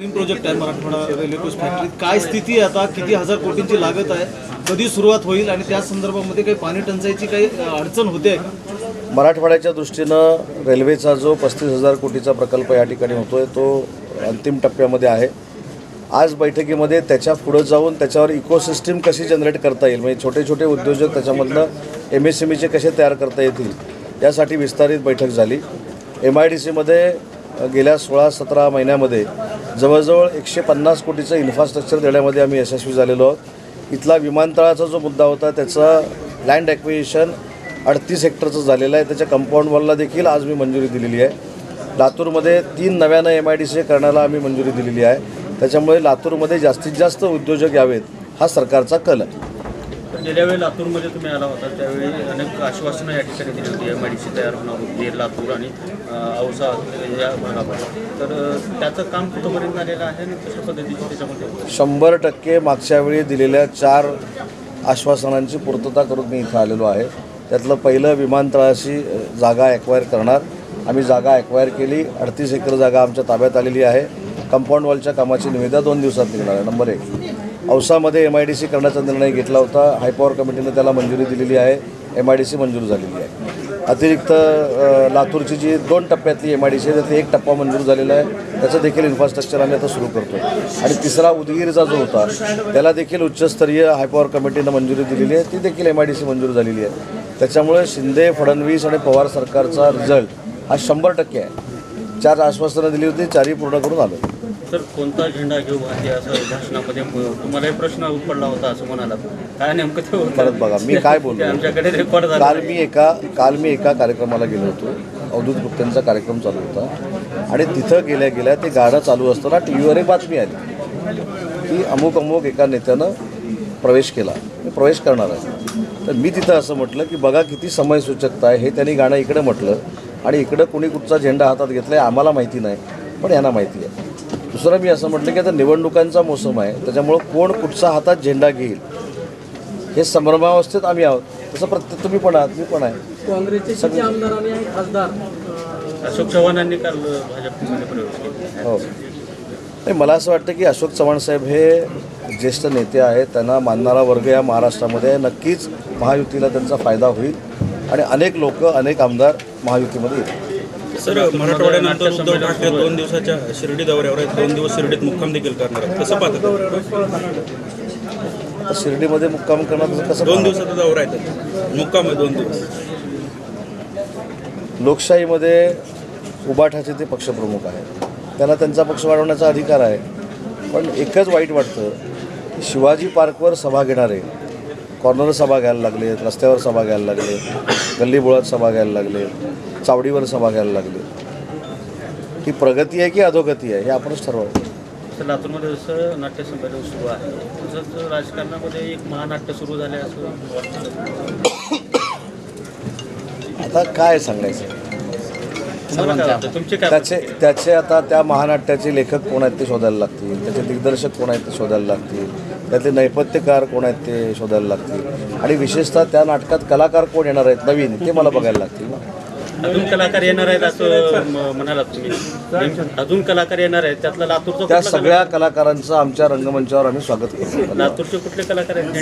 Green project आहे Marathwada railway coach काय स्थिती आहे आता? किती हजार कोटींची लागत आहे? कधी सुरुवात होईल? आणि त्या संदर्भामध्ये काही पाणी टंचाईची काही अडचण होते? मराठवाड्याच्या दृष्टीनं रेल्वेचा जो पस्तीस हजार कोटीचा प्रकल्प या ठिकाणी होतो आहे तो अंतिम टप्प्यामध्ये आहे. आज बैठकीमध्ये त्याच्या पुढं जाऊन त्याच्यावर इकोसिस्टीम कशी जनरेट करता येईल? म्हणजे छोटे छोटे उद्योजक त्याच्यामधनं एम एस एम ईचे कसे तयार करता येतील? यासाठी विस्तारित बैठक झाली. एम आय डी सीमध्ये गेल्या सोळा सतरा महिन्यामध्ये जवळजवळ एकशे पन्नास कोटीचं इन्फ्रास्ट्रक्चर देण्यामध्ये आम्ही यशस्वी झालेलो आहोत. इथला विमानतळाचा जो मुद्दा होता त्याचा लँड ॲक्विजिशन अडतीस हेक्टरचं झालेलं आहे. त्याच्या कंपाऊंड वॉलला देखील आज मी मंजुरी दिलेली आहे. लातूरमध्ये तीन नव्यानं एम आय डी सी करण्याला आम्ही मंजुरी दिलेली आहे. त्याच्यामुळे लातूरमध्ये जास्तीत जास्त उद्योजक यावेत हा सरकारचा कल आहे. म्हणजे गेल्या वेळी लातूरमध्ये तुम्ही आला होता त्यावेळी अनेक आश्वासनं या ठिकाणी दिली होती. एम आय डी सी तयार होणार होती लातूर आणि औसा या भागामध्ये. तर त्याचं काम कुठंपर्यंत आलेलं आहे आणि कशा पद्धतीची त्याच्यामध्ये? शंभर टक्के मागच्या वेळी दिलेल्या चार आश्वासनांची पूर्तता करून मी इथं आलेलो आहे. त्यातलं पहिलं विमानतळाशी जागा ॲक्वायर करणार. आम्ही जागा ॲक्वायर केली. अडतीस एकर जागा आमच्या ताब्यात आलेली आहे. कंपाऊंड वॉलच्या कामाची निविदा दोन दिवसात निघणार आहे. नंबर एक. औसामध्ये एम आय डी सी करण्याचा निर्णय घेतला होता. हायपॉवर कमिटीनं त्याला मंजुरी दिलेली आहे. एम आय डी सी मंजूर झालेली आहे. अतिरिक्त लातूरची जी दोन टप्प्यातली एम आय डी सी आहे त्यातला एक टप्पा मंजूर झालेला आहे. त्याचं देखील इन्फ्रास्ट्रक्चर आम्ही आता सुरू करतो आणि तिसरा उदगीरचा जो होता त्याला देखील उच्चस्तरीय हायपॉवर कमिटीनं मंजुरी दिलेली आहे. ती देखील एम आय डी सी मंजूर झालेली आहे. त्याच्यामुळे शिंदे फडणवीस आणि पवार सरकारचा रिझल्ट हा शंभर टक्के आहे. चार आश्वासनं दिली होती चारही पूर्ण करून आलं. तर कोणता झेंडा घेऊ आहे असं भाषणामध्ये तुम्हालाही प्रश्न पडला होता असं म्हणाला काय नेमकं ते? परत बघा मी काय ते बोललो आमच्याकडे रेकॉर्ड झाला. काल मी एका काल मी एका कार्यक्रमाला गेलो होतो. अवधूत गुप्तेंचा कार्यक्रम चालू होता. आणि तिथं गेल्या गेल्या ते गाणं चालू असताना टी व्हीवर एक बातमी आली. की अमुक अमुक एका नेत्यानं प्रवेश केला. मी प्रवेश करणार आहे. तर मी तिथं असं म्हटलं की बघा किती समयसूचकता आहे. हे त्यांनी गाणं इकडे म्हटलं. आणि इकडं कुणी कुठचा झेंडा हातात घेतला आहे आम्हाला माहिती नाही पण यांना माहिती आहे. दुसरं मी असं म्हटलं की आता निवडणुकांचा मोसम आहे त्याच्यामुळं कोण कुठचा हातात झेंडा घेईल? हे संभ्रमावस्थेत आम्ही आहोत. तसं प्रत्येक तुम्ही पण आहात मी पण आहे. काँग्रेसचे किती आमदार आणि खासदार अशोक चव्हाणांनी काल भाजपमध्ये प्रवेश केला. हो. नाही मला असं वाटतं की अशोक चव्हाण साहेब हे ज्येष्ठ नेते आहेत त्यांना मानणारा वर्ग या महाराष्ट्रामध्ये. नक्कीच महायुतीला त्यांचा फायदा होईल आणि अनेक लोक अनेक आमदार महायुतीमध्ये येतील. सर मराठवाड्यानंतर उद्धव ठाकरे दोन दिवसाच्या शिर्डी दौऱ्यावर आहेत दोन दिवस शिर्डीत मुक्काम देखील करणार आहेत. कसं पाहतात शिर्डीमध्ये मुक्काम करणं त्याचं कसं दोन? दिवसाचा दौरा आहे त्याचा. मुक्काम आहे दोन दिवस. लोकशाहीमध्ये उबाठाचे ते पक्षप्रमुख आहेत. त्यांना त्यांचा पक्ष वाढवण्याचा अधिकार आहे. पण एकच वाईट वाटतं की शिवाजी पार्कवर सभा घेणारे कॉर्नर सभा घ्यायला लागले रस्त्यावर सभा घ्यायला लागले गल्लीबोळात सभा घ्यायला लागले चावडीवर सभा घ्यायला लागले. ही प्रगती आहे की अधोगती आहे हे आपणच ठरवावं तर लातूरमध्ये जसं नाट्यसंमेलन सुरू आहे तसंच राजकारणामध्ये एक महानाट्य सुरू झाले असं आता काय सांगायचं? त्याचे त्याचे आता त्या महानाट्याचे लेखक कोण आहेत ते शोधायला लागतील? त्याचे दिग्दर्शक कोण आहेत ते शोधायला लागतील? त्यातले नैपथ्यकार कोण आहेत ते शोधायला लागतील? आणि विशेषतः त्या नाटकात कलाकार कोण येणार आहेत नवीन ते मला बघायला लागतील ना. अजून कलाकार येणार आहेत असं म- म्हणालात तुम्ही. अजून कलाकार येणार आहेत. त्यातला लातूरचा त्या कुठला सगळ्या कलाकारांचं आमच्या रंगमंचावर आम्ही स्वागत करतो. लातूरचे कुठले कलाकार आहेत?